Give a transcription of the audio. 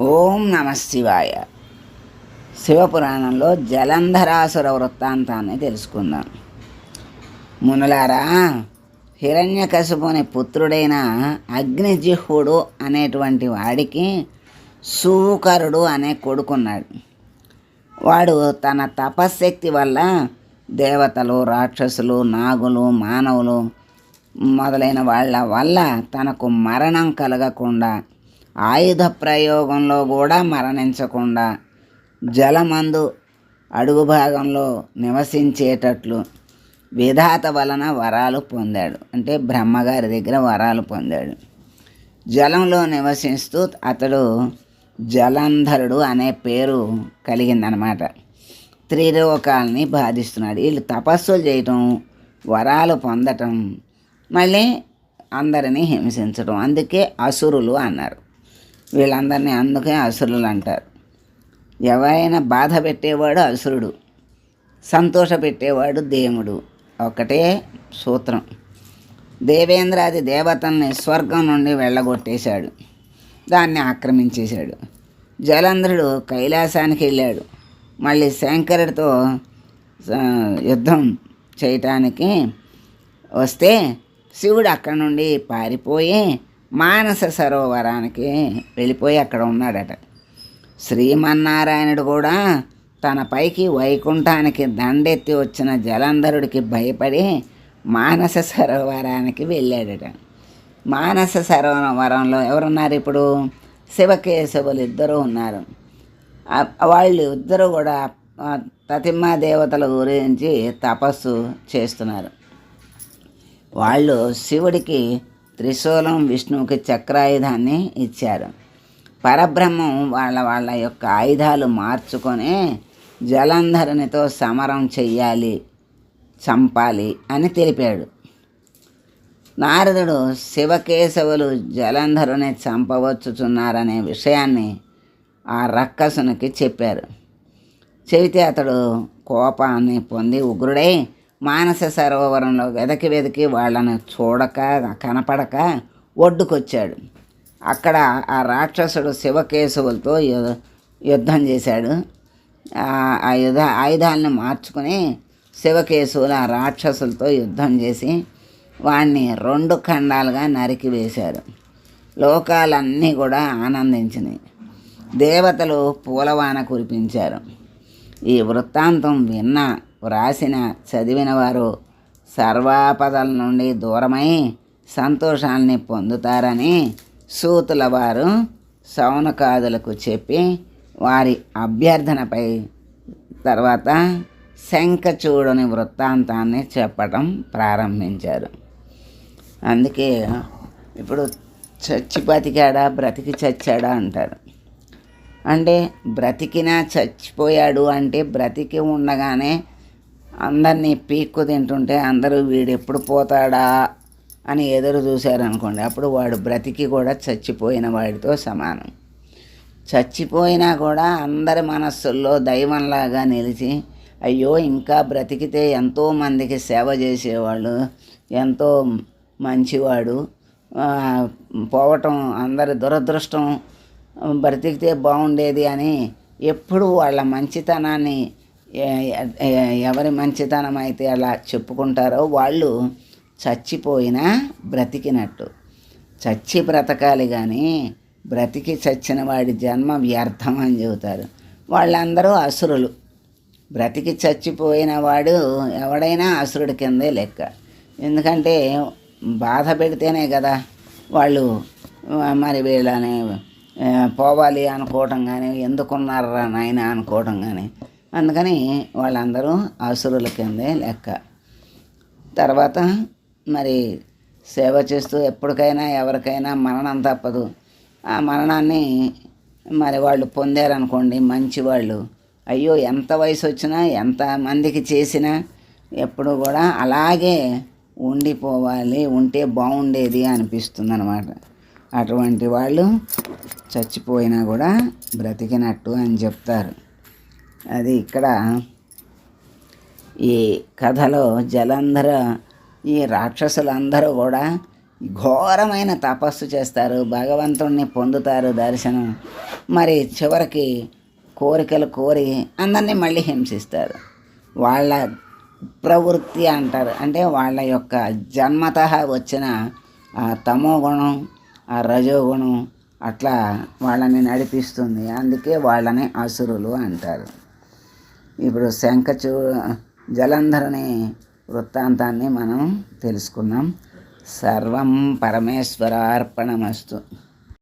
ఓం నమ శివాయ. శివపురాణంలో జలంధరాసుర వృత్తాంతాన్ని తెలుసుకుందాం. మునులారా హిరణ్యకశపుని పుత్రుడైన అగ్నిజిహ్వుడు అనేటువంటి వాడికి సూకరుడు అనే కొడుకున్నాడు. వాడు తన తపశ్శక్తి వల్ల దేవతలు రాక్షసులు నాగులు మానవులు మొదలైన వాళ్ళ వల్ల తనకు మరణం కలగకుండా ఆయుధ ప్రయోగంలో కూడా మరణించకుండా జలమందు అడుగు భాగంలో నివసించేటట్లు విధాత వలన వరాలు పొందాడు. అంటే బ్రహ్మగారి దగ్గర వరాలు పొందాడు. జలంలో నివసిస్తూ అతడు జలంధరుడు అనే పేరు కలిగిందనమాట. త్రిలోకాలని బాధిస్తున్నాడు. వీళ్ళు తపస్సులు చేయటం వరాలు పొందటం మళ్ళీ అందరినీ హింసించడం అందుకే అసురులు అన్నారు. వీళ్ళందరినీ అందుకే అసురులు అంటారు ఎవరైనా బాధ పెట్టేవాడు అసురుడు సంతోష పెట్టేవాడు దేవుడు. ఒకటే సూత్రం. దేవేంద్రాది దేవతల్ని స్వర్గం నుండి వెళ్ళగొట్టేశాడు. దాన్ని ఆక్రమించేశాడు. జలంధ్రుడు కైలాసానికి వెళ్ళాడు. మళ్ళీ శంకరుడితో యుద్ధం చేయటానికి వస్తే శివుడు అక్కడ నుండి పారిపోయి మానస సరోవరానికి వెళ్ళిపోయి అక్కడ ఉన్నాడట. శ్రీమన్నారాయణుడు కూడా తన పైకి వైకుంఠానికి దండెత్తి వచ్చిన జలంధరుడికి భయపడి మానస సరోవరానికి వెళ్ళాడట. మానస సరోవరంలో ఎవరున్నారు ఇప్పుడు? శివకేశవులు ఇద్దరు ఉన్నారు. వాళ్ళు ఇద్దరు కూడా తతిమ్మ దేవతల గురించి తపస్సు చేస్తున్నారు. వాళ్ళు శివుడికి త్రిశూలం విష్ణువుకి చక్రాయుధాన్ని ఇచ్చారు. పరబ్రహ్మం వాళ్ళ వాళ్ళ యొక్క ఆయుధాలు మార్చుకొని జలంధరునితో సమరం చెయ్యాలి చంపాలి అని తెలిపాడు. నారదుడు శివకేశవులు జలంధరుని చంపవచ్చుచున్నారనే విషయాన్ని ఆ రక్కసునికి చెప్పారు. చెబితే అతడు కోపాన్ని పొంది ఉగ్రుడై మానస సరోవరంలో వెదకి వెదకి వాళ్ళను చూడక కనపడక ఒడ్డుకొచ్చాడు. అక్కడ ఆ రాక్షసుడు శివకేశవులతో యు- యుద్ధం చేశాడు. ఆ- ఆ యుధ ఆయుధాలను మార్చుకుని శివకేశవులు ఆ రాక్షసులతో యుద్ధం చేసి వాణ్ణి రెండు ఖండాలుగా నరికి వేశారు. లోకాలన్నీ కూడా ఆనందించినాయి. దేవతలు పూలవాన కురిపించారు. ఈ వృత్తాంతం విన్న వ్రాసిన చదివిన వారు సర్వాపదల నుండి దూరమై సంతోషాన్ని పొందుతారని సూతుల వారు సౌనకాదులకు చెప్పి వారి అభ్యర్థనపై తర్వాత శంఖచూడుని వృత్తాంతాన్ని చెప్పటం ప్రారంభించారు. అందుకే ఇప్పుడు చచ్చి బతికాడా బ్రతికి చచ్చాడా అంటారు. అంటే బ్రతికినా చచ్చిపోయాడు అంటే బ్రతికి ఉండగానే అందరినీ పీక్కు తింటుంటే అందరూ వీడు ఎప్పుడు పోతాడా అని ఎదురు చూశారనుకోండి అప్పుడు వాడు బ్రతికి కూడా చచ్చిపోయిన వాడితో సమానం. చచ్చిపోయినా కూడా అందరి మనస్సుల్లో దైవంలాగా నిలిచి అయ్యో ఇంకా బ్రతికితే ఎంతో మందికి సేవ చేసేవాళ్ళు ఎంతో మంచివాడు పోవటం అందరి దురదృష్టం బ్రతికితే బాగుండేది అని ఎప్పుడు వాళ్ళ మంచితనాన్ని ఎవరి మంచితనం అయితే అలా చెప్పుకుంటారో వాళ్ళు చచ్చిపోయినా బ్రతికినట్టు. చచ్చి బ్రతకాలి కానీ బ్రతికి చచ్చిన వాడి జన్మ వ్యర్థం అని చెబుతారు. వాళ్ళందరూ అసురులు. బ్రతికి చచ్చిపోయిన వాడు ఎవడైనా అసురుడి కిందే లెక్క. ఎందుకంటే బాధ పెడితేనే కదా వాళ్ళు మరి వీళ్ళని పోవాలి అనుకోవటం కానీ ఎందుకున్నారా నాయన అనుకోవటం కానీ అందుకని వాళ్ళందరూ అసురుల కిందే లెక్క. తర్వాత మరి సేవ చేస్తూ ఎప్పటికైనా ఎవరికైనా మరణం తప్పదు. ఆ మరణాన్ని మరి వాళ్ళు పొందారనుకోండి మంచి వాళ్ళు అయ్యో ఎంత వయసు వచ్చినా ఎంత మందికి చేసినా ఎప్పుడు కూడా అలాగే ఉండిపోవాలి ఉంటే బాగుండేది అనిపిస్తుంది అనమాట అటువంటి వాళ్ళు చచ్చిపోయినా కూడా బ్రతికినట్టు అని చెప్తారు. అది ఇక్కడ ఈ కథలో జలంధర ఈ రాక్షసులందరూ కూడా ఘోరమైన తపస్సు చేస్తారు భగవంతుణ్ణి పొందుతారు దర్శనం. మరి చివరికి కోరికలు కోరి అందరినీ మళ్ళీ హింసిస్తారు. వాళ్ళ ప్రవృత్తి అంటారు. అంటే వాళ్ళ యొక్క జన్మత వచ్చిన ఆ తమో గుణం ఆ రజోగుణం అట్లా వాళ్ళని నడిపిస్తుంది. అందుకే వాళ్ళని అసురులు అంటారు. ఇప్పుడు శంఖచూ జలంధరుని వృత్తాంతాన్ని మనం తెలుసుకున్నాం సర్వం పరమేశ్వరార్పణమస్తు.